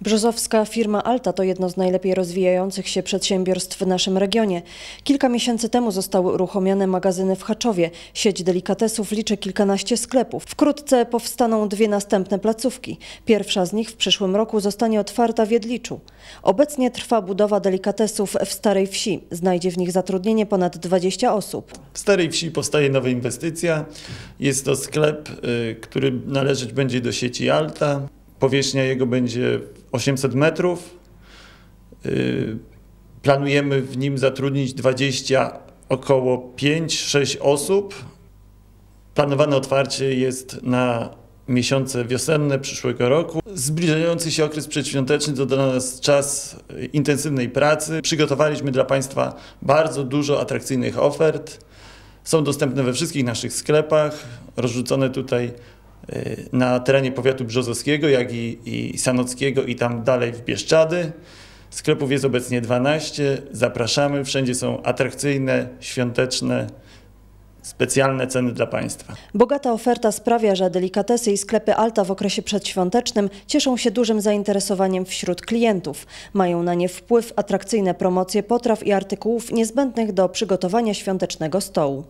Brzozowska firma Alta to jedno z najlepiej rozwijających się przedsiębiorstw w naszym regionie. Kilka miesięcy temu zostały uruchomione magazyny w Haczowie. Sieć delikatesów liczy kilkanaście sklepów. Wkrótce powstaną dwie następne placówki. Pierwsza z nich w przyszłym roku zostanie otwarta w Jedliczu. Obecnie trwa budowa delikatesów w Starej Wsi. Znajdzie w nich zatrudnienie ponad 20 osób. W Starej Wsi powstaje nowa inwestycja. Jest to sklep, y, który należeć będzie do sieci Alta. Powierzchnia jego będzie 800 metrów. Y, Planujemy w nim zatrudnić 20, około 5-6 osób. Planowane otwarcie jest na miesiące wiosenne przyszłego roku. Zbliżający się okres przedświąteczny to dla nas czas y, intensywnej pracy. Przygotowaliśmy dla Państwa bardzo dużo atrakcyjnych ofert. Są dostępne we wszystkich naszych sklepach, rozrzucone tutaj na terenie powiatu brzozowskiego, jak i, i sanockiego i tam dalej w Bieszczady. Sklepów jest obecnie 12. Zapraszamy. Wszędzie są atrakcyjne, świąteczne, specjalne ceny dla Państwa. Bogata oferta sprawia, że delikatesy i sklepy Alta w okresie przedświątecznym cieszą się dużym zainteresowaniem wśród klientów. Mają na nie wpływ atrakcyjne promocje potraw i artykułów niezbędnych do przygotowania świątecznego stołu.